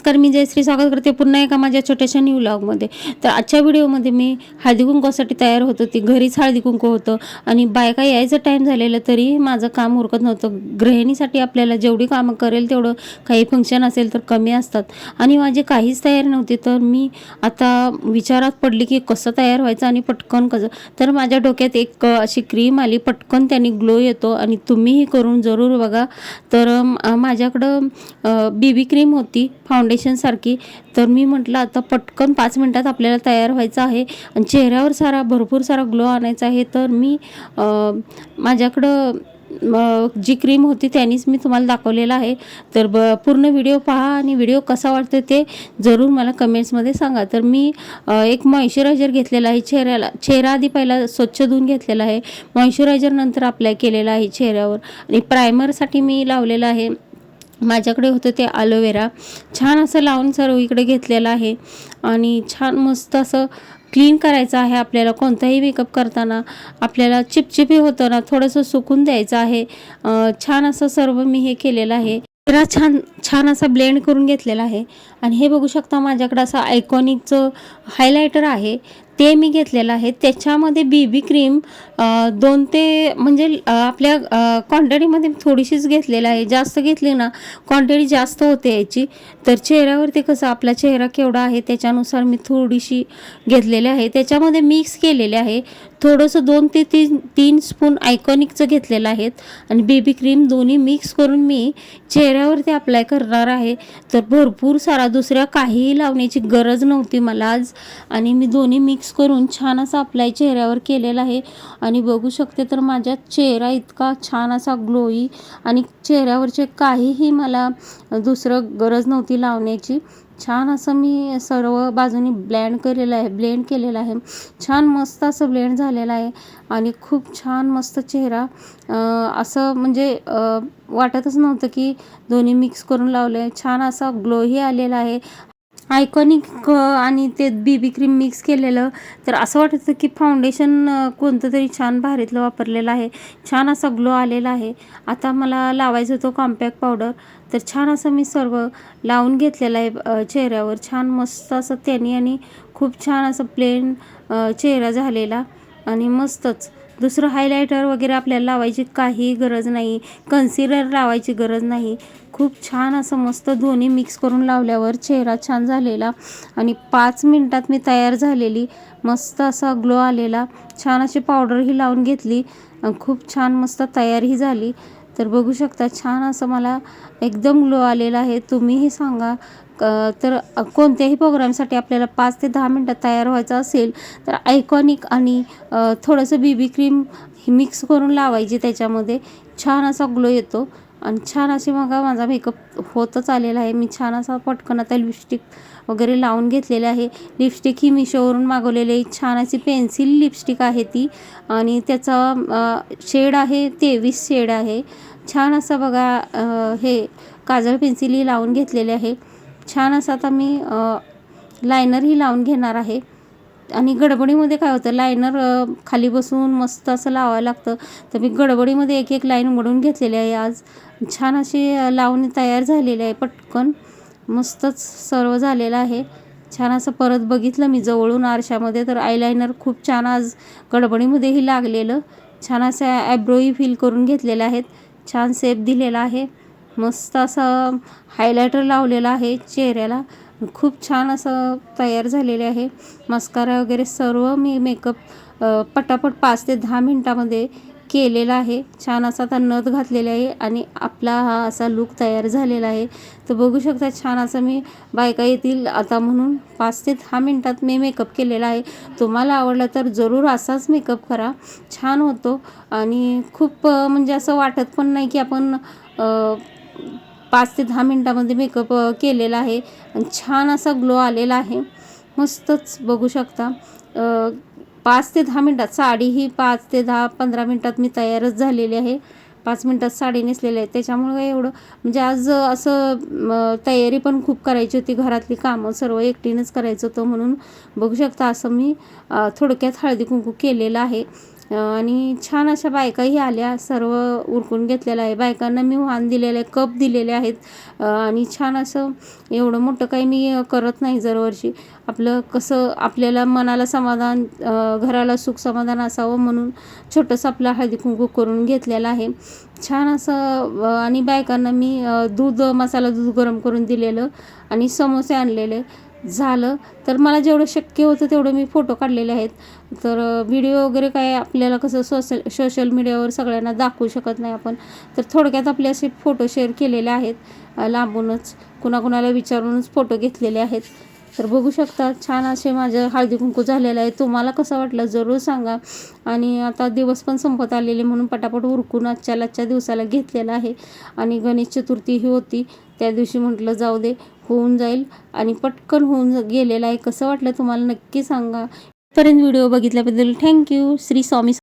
नमस्कार मी जयश्री स्वागत करते पुन्हा एका माझ्या छोट्याशा न्यू व्लॉगमध्ये तर आजच्या व्हिडिओमध्ये मी हळदी कुंकवासाठी तयार होत होती. घरीच हळदी कुंकू होतं. आणि बायका यायचं टाईम झालेलं तरी माझं काम उरकत नव्हतं. गृहिणीसाठी आपल्याला जेवढी कामं करेल तेवढं काही फंक्शन असेल तर कमी असतात. आणि माझी काहीच तयारी नव्हती. तर मी आता विचारात पडली की कसं तयार व्हायचं आणि पटकन कसं. तर माझ्या डोक्यात एक अशी क्रीम आली. पटकन त्याने ग्लो येतो आणि तुम्हीही करून जरूर बघा. तर माझ्याकडं बी बी क्रीम होती. फाउंडेशनसारखी तर मी म्हटलं आता पटकन पाच मिनटात आपल्याला तयार व्हायचं आहे आणि चेहऱ्यावर सारा भरपूर सारा ग्लो आणायचा आहे. तर मी माझ्याकडं जी क्रीम होती त्यानीच मी तुम्हाला दाखवलेलं आहे. तर ब पूर्ण व्हिडिओ पहा आणि व्हिडिओ कसा वाटतो ते जरूर मला कमेंट्समध्ये सांगा. तर मी एक मॉइश्चरायझर घेतलेला आहे चेहऱ्याला चेहरा आधी पहिला स्वच्छ धुवून घेतलेला आहे. मॉइश्चरायझर नंतर अप्लाय केलेला आहे चेहऱ्यावर. आणि प्रायमरसाठी मी लावलेलं आहे माझ्याकडे होतं ते ॲलोवेरा छान असं लावून सर्वीकडे घेतलेलं आहे. आणि छान मस्त असं क्लीन करायचं आहे आपल्याला कोणताही मेकअप करताना. आपल्याला चिपचिपी होतं ना थोडंसं सुकून द्यायचं आहे. छान असं सर्व मी हे केलेलं आहे. जरा छान छान असा ब्लेंड करून घेतलेला आहे. आणि हे बघू शकता माझ्याकडं असं आयकॉनिकचं हायलायटर आहे. ते मी घेतलेलं आहे. त्याच्यामध्ये बी बी क्रीम दोन ते म्हणजे आपल्या क्वांटिटीमध्ये थोडीशीच घेतलेलं आहे. जास्त घेतली ना क्वांटिटी जास्त होते याची. तर चेहऱ्यावरती कसं आपला चेहरा केवढा आहे त्याच्यानुसार मी थोडीशी घेतलेली आहे. त्याच्यामध्ये मिक्स केलेले आहे. थोडंसं दोन ते तीन तीन स्पून आयकॉनिकचं घेतलेलं आहेत आणि बेबी क्रीम दोन्ही मिक्स करून मी चेहऱ्यावरती अप्लाय करणार आहे. तर भरपूर सारा दुसऱ्या काहीही लावण्याची गरज नव्हती मला आज. आणि मी दोन्ही मिक्स करून छान असा अप्लाय चेहऱ्यावर केलेला आहे. आणि बघू शकते तर माझ्या चेहरा इतका छान असा ग्लोई आणि चेहऱ्यावरचे काहीही मला दुसरं गरज नव्हती लावण्याची. छान असं मी सर्व बाजूनी ब्लेंड केलेलं आहे ब्लेंड केलेलं आहे. छान मस्त असं ब्लेंड झालेलं आहे. आणि खूप छान मस्त चेहरा. असं म्हणजे वाटतच नव्हतं की दोन्ही मिक्स करून लावलं आहे छान असा ग्लोही आलेला आहे. आयकॉनिक आणि ते बीबी क्रीम मिक्स केलेलं. तर असं वाटत होतं की फाउंडेशन कोणतं तरी छान भारीतलं वापरलेलं आहे. छान असा ग्लो आलेला आहे. आता मला लावायचं होतं कॉम्पॅक्ट पावडर तर छान असं मी सर्व लावून घेतलेलं आहे चेहऱ्यावर. छान मस्त असं त्याने आणि खूप छान असं प्लेन चेहरा झालेला आणि मस्तच. दुसरं हायलायटर वगैरे आपल्याला लावायची काही गरज नाही. कन्सिलर लावायची गरज नाही. खूप छान असं मस्त दोन्ही मिक्स करून लावल्यावर चेहरा छान झालेला आणि पाच मिनटात मी तयार झालेली. मस्त असा ग्लो आलेला. छान अशी पावडरही लावून घेतली. खूप छान मस्त तयारही झाली. तर बघू शकता छान असं मला एकदम ग्लो आलेला आहे. तुम्हीही सांगा क- तर कोणत्याही प्रोग्रामसाठी आपल्याला पाच ते दहा मिनटात तयार व्हायचं असेल तर आयकॉनिक आणि थोडंसं बी बी क्रीम मिक्स करून लावायची त्याच्यामध्ये. छान असा ग्लो येतो आणि छान अशी मग माझा मेकअप होतच आलेला आहे. मी छान असा पटकन आता लिपस्टिक वगैरे लावून घेतलेले आहे. लिपस्टिक ही मिशोवरून मागवलेली छान अशी पेन्सिल लिपस्टिक आहे ती आणि त्याचा शेड आहे तेवीस शेड आहे. छान असं बघा हे काजळ पेन्सिलही लावून घेतलेले आहे. छान असं आता मी लायनरही लावून घेणार आहे. आणि गडबडीमध्ये काय होतं लायनर खाली बसून मस्त असं लावायला लागतं. तर मी गडबडीमध्ये एक एक लाईन उघडून घेतलेली आहे आज. छान अशी लावणी तयार झालेली आहे पटकन. मस्तच सर्व झालेलं आहे. छान असं परत बघितलं मी जवळून आरशामध्ये तर आयलायनर खूप छान आज गडबडीमध्येही लागलेलं. छान असं ॲब्रोही फील करून घेतलेल्या आहेत. छान सेप दिलेला आहे. मस्त असं हायलायटर लावलेलं आहे चेहऱ्याला. खूप छान असं तयार झालेले आहे. मस्कारा वगैरे सर्व मी मेकअप पटापट पाच ते दहा मिनटामध्ये केलेला आहे. छान असा आता नथ घातलेला आहे आणि आपला हा असा लूक तयार झालेला आहे. तर बघू शकता छान असं मी बायका येतील आता म्हणून पाच ते दहा मिनटात मी मेकअप केलेला आहे. तुम्हाला आवडला तर जरूर असाच मेकअप करा. छान होतो आणि खूप म्हणजे असं वाटत पण नाही की आपण पाच ते दहा मिनटामध्ये मेकअप केलेला आहे. आणि छान असा ग्लो आलेला आहे. मस्तच बघू शकता. पाच ते दहा मिनटात साडी ही पाच ते दहा पंधरा मिनटात मी तयारच झालेली आहे. पाच मिनटात साडी नेसलेली आहे. त्याच्यामुळं काय एवढं म्हणजे आज असं तयारी पण खूप करायची होती. घरातली कामं सर्व एकटीनंच करायचं होतं म्हणून. बघू शकता असं मी थोडक्यात हळदी कुंकू केलेलं आहे. आणि छान अशा बायकाही आल्या सर्व उरकून घेतलेलं आहे. बायकांना मी वाण दिलेलं आहे कप दिलेले आहेत. आणि छान असं एवढं मोठं काही मी करत नाही दरवर्षी. आपलं कसं आपल्याला मनाला समाधान घराला सुख समाधान असावं म्हणून छोटंसं आपलं हळदी कुंकू करून घेतलेलं आहे. छान असं आणि बायकांना मी दूध मसाला दूध गरम करून दिलेलं आणि समोसे आणलेले. झालं तर मला जेवढं शक्य होतं तेवढं मी फोटो काढलेले आहेत. तर व्हिडिओ वगैरे काय आपल्याला कसं सोशल सोशल मीडियावर सगळ्यांना दाखवू शकत नाही आपण तर थोडक्यात आपले असे फोटो शेअर केलेले आहेत लांबूनच कुणाकुणाला विचारूनच फोटो घेतलेले आहेत. तर बघू शकता छान असे माझं हळदी कुंकू झालेलं आहे. तुम्हाला कसं वाटलं जरूर सांगा. आणि आता दिवस पण संपत आलेले म्हणून पटापट उरकून आजच्या आजच्या दिवसाला घेतलेलं आहे. आणि गणेश चतुर्थी ही होती. त्या दिवशी म्हटलं जाऊ दे. होऊन जाईल आणि पटकन होऊन गेलेलं आहे. कसं वाटलं तुम्हाला नक्की सांगा. पर्यंत व्हिडिओ बघितल्याबद्दल थँक्यू. श्री स्वामी